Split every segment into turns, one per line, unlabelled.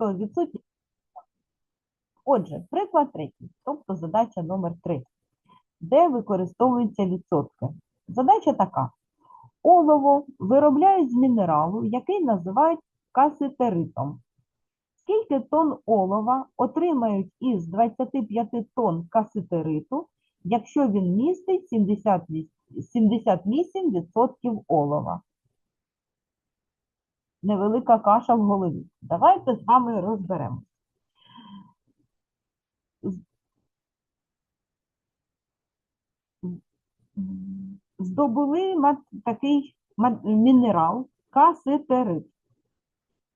Відсутність. Отже, приклад третій, тобто задача номер 3, де використовуються відсотки. Задача така. Олово виробляють з мінералу, який називають каситеритом. Скільки тонн олова отримають із 25 тонн каситериту, якщо він містить 78 78% олова? Невелика каша в голові. Давайте з вами розберемо. Здобули такий мінерал каситерит.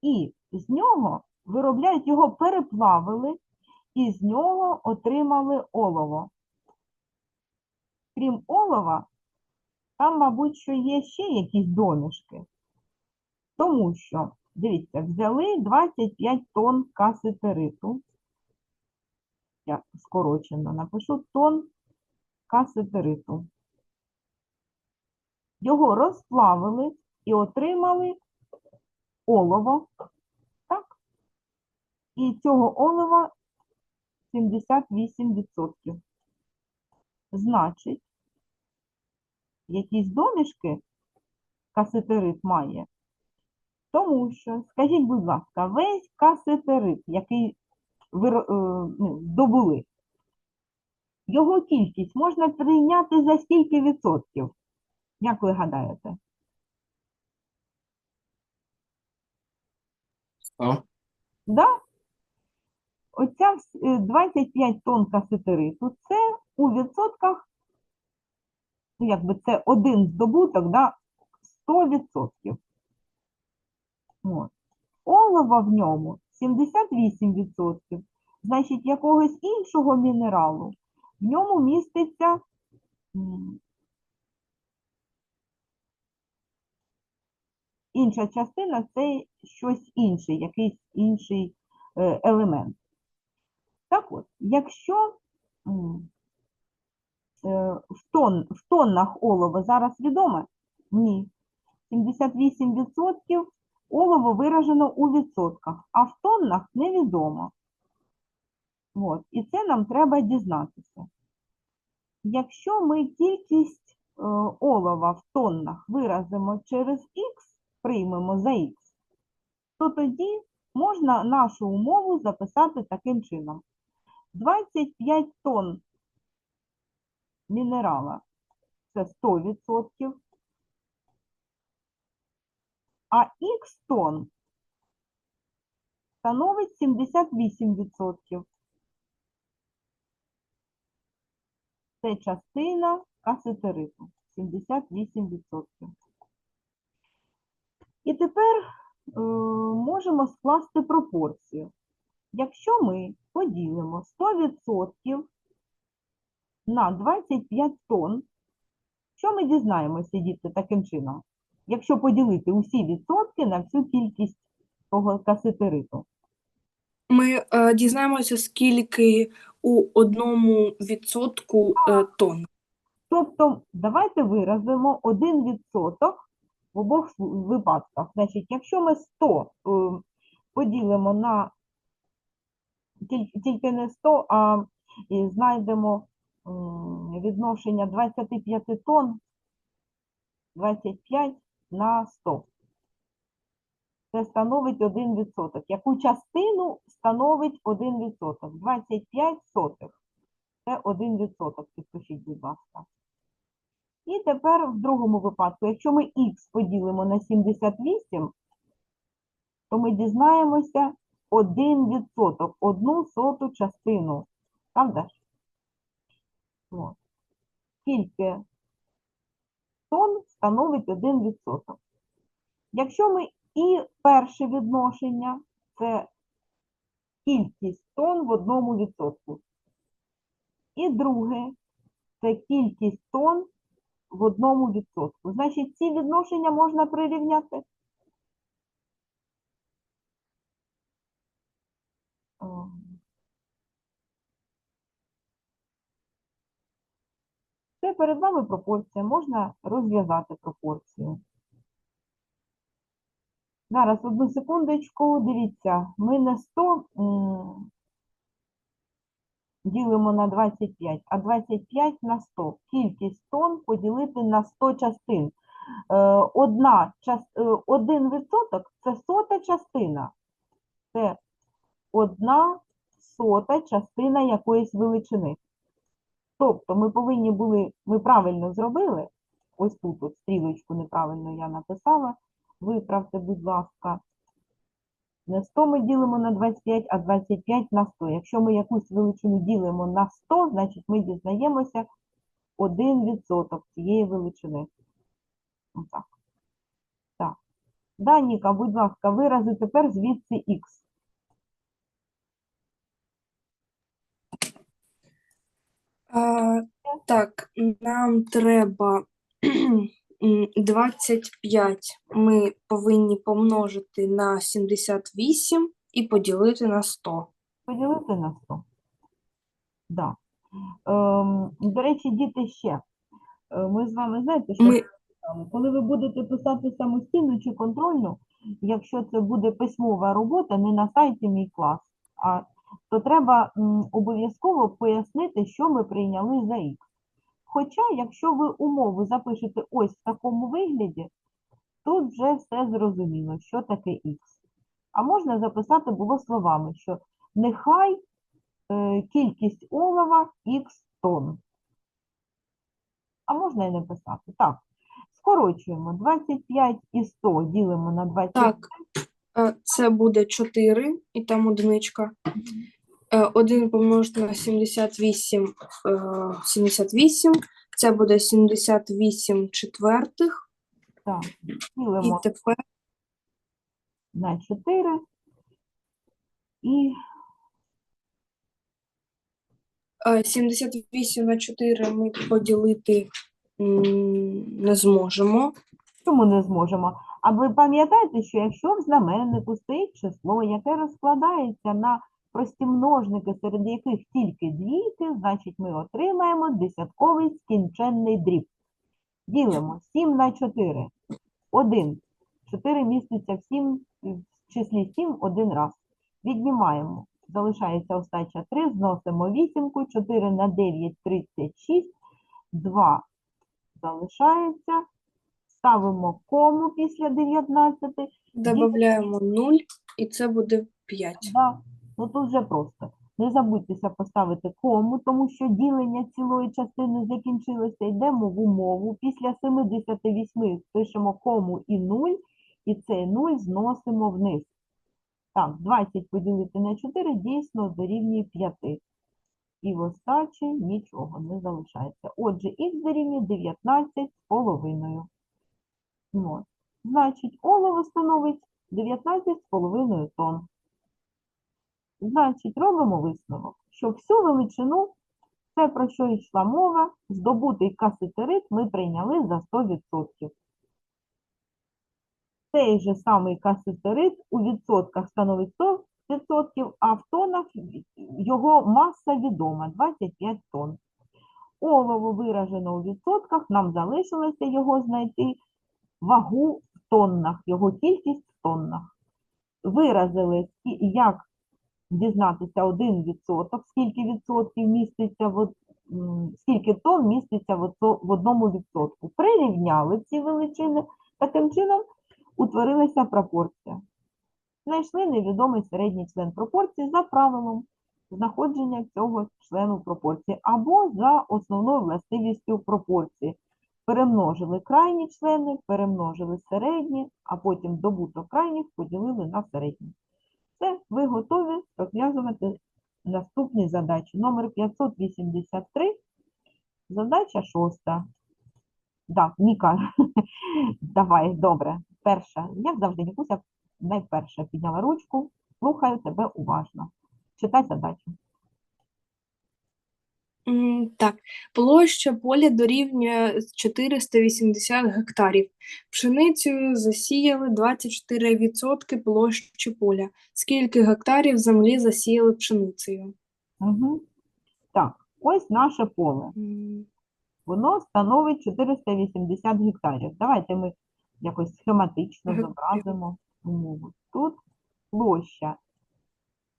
І з нього виробляють його, переплавили, і з нього отримали олово. Крім олова, там, мабуть, що є ще якісь домішки. Тому що, дивіться, взяли 25 тонн каситериту. Я скорочено напишу тонн каситериту. Його розплавили і отримали олово. Так? І цього олова 78%. Значить, якісь домішки каситерит має. Тому що, скажіть, будь ласка, весь каситерит, який ви е, ну, здобули, його кількість можна прийняти за скільки відсотків? Як ви гадаєте?
Сто.
Да? Оця е, 25 тонн каситериту – це у відсотках, ну, якби це один здобуток, да, 100%. От. Олова в ньому 78%. Значить, якогось іншого мінералу в ньому міститься інша частина це щось інше, якийсь інший е, елемент. Так от, якщо е, в, тонн, в тоннах олова зараз відоме? Ні. 78% олово виражено у відсотках, а в тоннах невідомо. От, і це нам треба дізнатися. Якщо ми кількість е, олова в тоннах виразимо через х, приймемо за х, то тоді можна нашу умову записати таким чином. 25 тонн мінерала це 100%, а х тонн становить 78%. Це частина касетериту 78%. І тепер е, можемо скласти пропорцію. Якщо ми поділимо 100% на 25 тонн, що ми дізнаємося, діти, таким чином? Якщо поділити усі відсотки на всю кількість того касетериту.
Ми е, дізнаємося, скільки у одному відсотку е, тонн.
Тобто, давайте виразимо 1% в обох випадках. Значить, якщо ми 100 е, поділимо на тіль- тільки не 100, а і знайдемо м, відношення 25 тонн, 25 на 100. Це становить 1%. Яку частину становить 1%? 25 сотих. Це 1%, підпишіть, будь ласка. І тепер в другому випадку, якщо ми х поділимо на 78, то ми дізнаємося 1%, одну соту частину. Правда ж? Скільки тонн становить 1%. Якщо ми і перше відношення, це кількість тонн в одному відсотку. І друге це кількість тонн в одному відсотку. Значить, ці відношення можна прирівняти. Перед вами пропорція. Можна розв'язати пропорцію. Зараз, одну секундочку, дивіться, ми на 100 ділимо на 25, а 25 на 100. Кількість тонн поділити на 100 частин. Е, Одна, е, один відсоток – це сота частина. Це одна сота частина якоїсь величини. Тобто ми повинні були, ми правильно зробили, ось тут от стрілочку неправильно я написала, виправте, будь ласка. Не 100 ми ділимо на 25, а 25 на 100. Якщо ми якусь величину ділимо на 100, значить ми дізнаємося 1% цієї величини. Отак. Так. Даніка, будь ласка, вирази тепер звідси х.
А, так, нам треба м, 25 ми повинні помножити на 78 і поділити на 100.
Поділити на 100. Да. Ем, до речі, діти ще. Е, Ми з вами знаєте, що
Ми,
коли ви будете писати самостійно чи контрольну, якщо це буде письмова робота, не на сайті мій клас, а то треба обов'язково пояснити, що ми прийняли за х. Хоча, якщо ви умову запишете ось в такому вигляді, тут вже все зрозуміло, що таке х. А можна записати було словами, що нехай е, кількість олова х тонн. А можна і не писати. Так, скорочуємо. 25 і 100 ділимо на 25.
так, це буде 4, і там одиничка. Е, 1 помножити на 78, е, 78, це буде 78 четвертих.
Так,
І
ділимо
тепер
на 4. І
е, 78 на 4 ми поділити м, не зможемо.
чому не зможемо? А ви пам'ятаєте, що якщо в знаменнику стоїть число, яке розкладається на прості множники, серед яких тільки двійки, значить ми отримаємо десятковий скінченний дріб. Ділимо 7 на 4. 1. 4 міститься в 7, в числі 7 один раз. Віднімаємо. Залишається остача 3, зносимо вісімку, 4 на 9 – 36, 2 залишається. Ставимо кому після 19.
Додаємо 0, і це буде 5.
Да. Ну тут вже просто. Не забудьтеся поставити кому, тому що ділення цілої частини закінчилося. Йдемо в умову. Після 78 пишемо кому і 0, і цей 0 зносимо вниз. Так, 20 поділити на 4 дійсно дорівнює 5. І в остачі нічого не залишається. Отже, х дорівнює 19 з половиною. Значить, олово становить 19 з половиною тонн. Значить, робимо висновок, що всю величину, це про що йшла мова, здобутий касетерит ми прийняли за 100%. Цей же самий касетерит у відсотках становить 100%, а в тоннах його маса відома 25 тонн. Олово виражено у відсотках, нам залишилося його знайти вагу в тоннах, його кількість в тоннах. Виразили, як дізнатися 1%, скільки відсотків міститься в, скільки тонн міститься в одному відсотку. Прирівняли ці величини, таким чином утворилася пропорція. Знайшли невідомий середній член пропорції за правилом знаходження цього члену пропорції або за основною властивістю пропорції. Перемножили крайні члени, перемножили середні, а потім добуток крайніх поділили на середні. Все, ви готові розв'язувати наступні задачі. Номер 583, задача шоста. Так, Ніка, давай, добре. Перша. Як завжди, Нікуся найперша підняла ручку. Слухаю тебе уважно. Читай задачу.
М, Так, площа поля дорівнює 480 гектарів. Пшеницею засіяли 24% площі поля. Скільки гектарів землі засіяли пшеницею?
Угу. Так, ось наше поле.
М,
Воно становить 480 гектарів. Давайте ми якось схематично
Гектарів.
зобразимо. умову. Тут площа.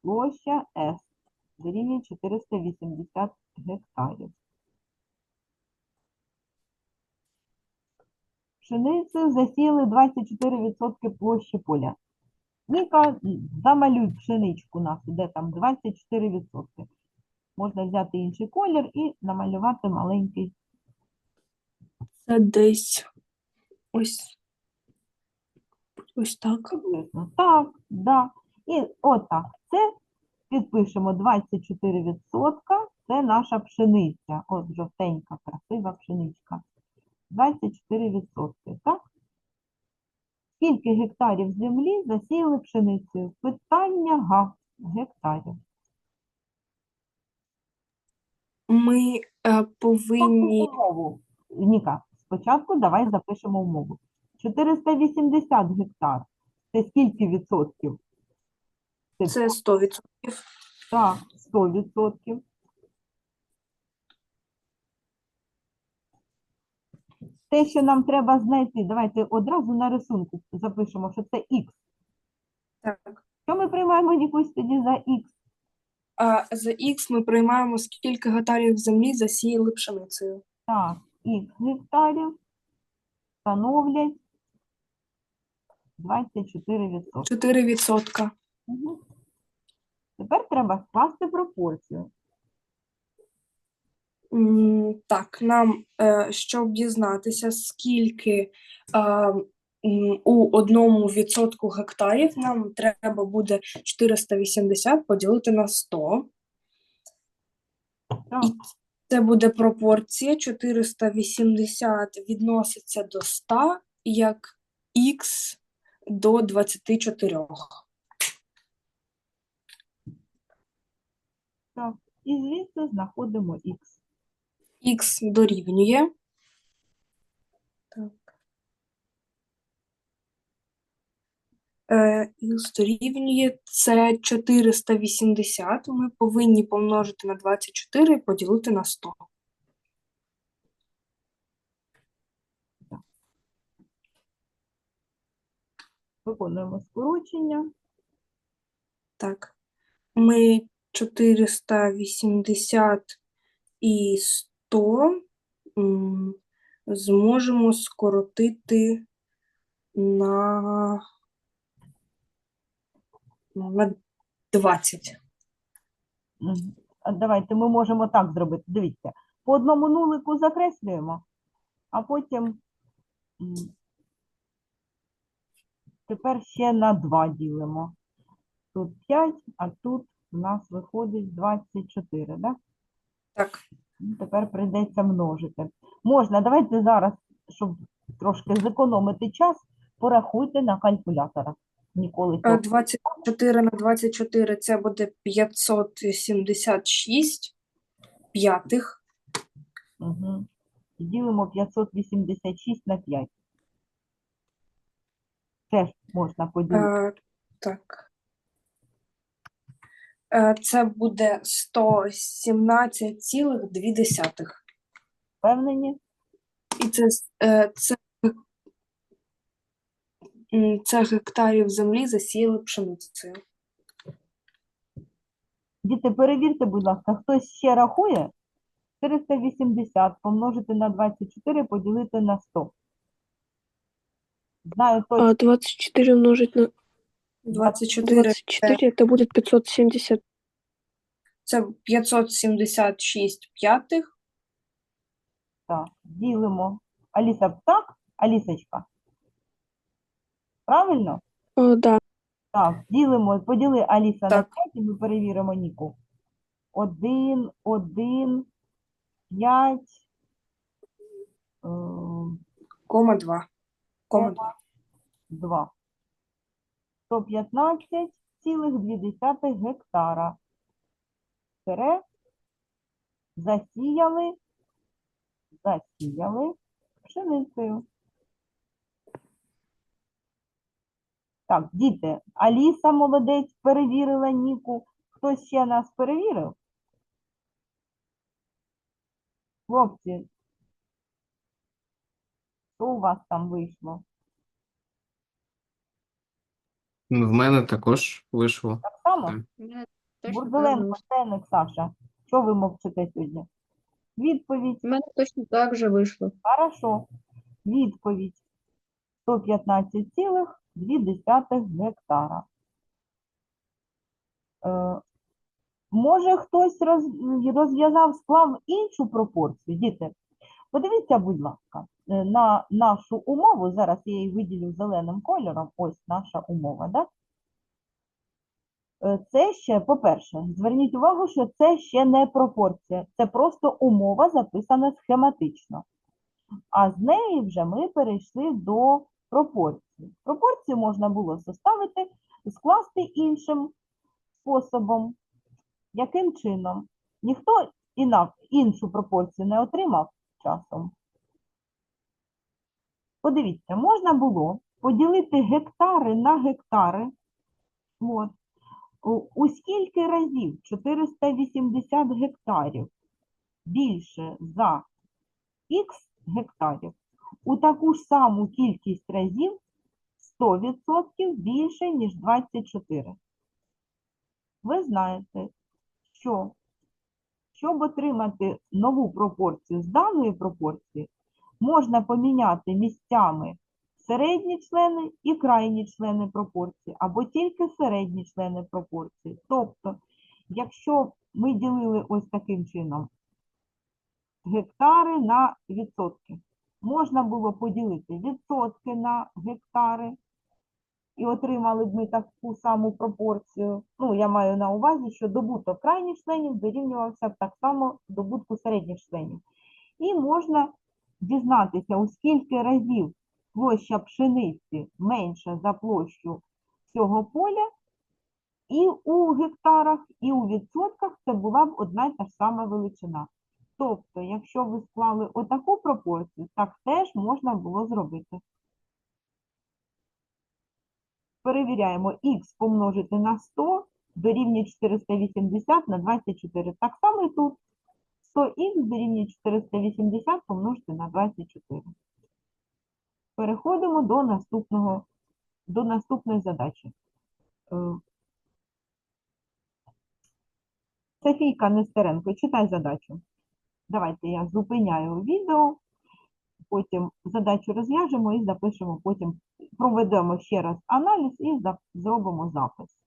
Площа С дорівнює 480 гектарів. Пшеницею засіяли 24% площі поля. Ніка, замалюй пшеничку у нас, де там 24%. Можна взяти інший колір і намалювати маленький.
Це десь ось. Ось так.
Приблизно. Так, да. І отак. Це підпишемо 24%. Це наша пшениця. От жовтенька, красива пшеничка. 24%, так? Скільки гектарів землі засіяли пшеницею? Питання га. Гектарів.
Ми е, повинні.
умову. Ніка, спочатку давай запишемо умову. 480 гектар. Це скільки відсотків?
Це 100%.
Так, 100%. Те, що нам треба знайти, давайте одразу на рисунку запишемо, що це х.
Так.
Що ми приймаємо якусь тоді за х?
А за Х ми приймаємо, скільки гектарів землі засіяли пшеницею.
Так, х гектарів становлять 24%.
4%.
Мгм. Тепер треба скласти пропорцію.
Так, нам, е, щоб дізнатися, скільки е, у одному відсотку гектарів, нам треба буде 480 поділити на 100.
Так.
І це буде пропорція 480 відноситься до 100 як х до 24.
Так, і звідси знаходимо х.
Х дорівнює. Так. Е, Х дорівнює це 480. Ми повинні помножити на 24 і поділити на 100.
Виконуємо скорочення.
Так. Ми 480 і 100 зможемо скоротити на, на 20.
Давайте ми можемо так зробити. Дивіться, по одному нулику закреслюємо, а потім тепер ще на 2 ділимо. Тут 5, а тут у нас виходить 24, да?
Так.
Ну, Тепер прийдеться множити. Можна, давайте зараз, щоб трошки зекономити час, порахуйте на калькуляторах. Ніколи
Е, 24 на 24 це буде 576 п'ятих.
Угу. Ділимо 586 на 5. Теж можна поділити.
Е, так. Е, це буде 117,2.
Впевнені?
І це, е, це, це гектарів землі засіяли пшеницею.
Діти, перевірте, будь ласка, хтось ще рахує? 480 помножити на 24 поділити на 100. Знаю точно.
А 24 умножить на
24
24, это будет 570.
це 576 п'ятих.
Так, ділимо. Аліса, так? Алісочка? Правильно?
О, да,
Так, ділимо, поділи Аліса на
Так.
5 і ми перевіримо Ніку. 1, 1, 5,
Кома 2. Кома 2.
2. 115,2 гектара. Тире засіяли, засіяли пшеницею. Так, діти, Аліса молодець перевірила Ніку. Хтось ще нас перевірив? Хлопці, що у вас там вийшло?
Ну, В мене також вийшло.
Так само?
Так.
Бурделенко,
вийшло.
Саша. Що ви мовчите сьогодні? Відповідь.
У мене точно так же вийшло.
Хорошо. Відповідь 115,2 гектара. Е, може, хтось роз, розв'язав, склав іншу пропорцію? Діти, подивіться, будь ласка, на нашу умову. Зараз я її виділю зеленим кольором. Ось наша умова, да? Е, Це ще, по-перше, зверніть увагу, що це ще не пропорція, це просто умова записана схематично. А з неї вже ми перейшли до пропорції. Пропорцію можна було составити, скласти іншим способом. Яким чином? Ніхто іншу пропорцію не отримав часом. Подивіться, можна було поділити гектари на гектари. От. У, скільки разів 480 гектарів більше за х гектарів, у таку ж саму кількість разів 100% більше, ніж 24. Ви знаєте, що щоб отримати нову пропорцію з даної пропорції, можна поміняти місцями середні члени і крайні члени пропорції, або тільки середні члени пропорції. Тобто, якщо ми ділили ось таким чином гектари на відсотки. Можна було поділити відсотки на гектари і отримали б ми таку саму пропорцію. Ну, я маю на увазі, що добуток крайніх членів дорівнювався б так само добутку середніх членів. І можна дізнатися, у скільки разів площа пшениці менша за площу цього поля, і у гектарах, і у відсотках це була б одна й та ж сама величина. Тобто, якщо ви склали отаку пропорцію, так теж можна було зробити. Перевіряємо х помножити на 100 дорівнює 480 на 24. Так само і тут 100х дорівнює 480 помножити на 24. Переходимо до наступного, до наступної задачі. Е, Софійка Нестеренко, читай задачу. Давайте я зупиняю відео, потім задачу розв'яжемо і запишемо, потім проведемо ще раз аналіз і зробимо запис.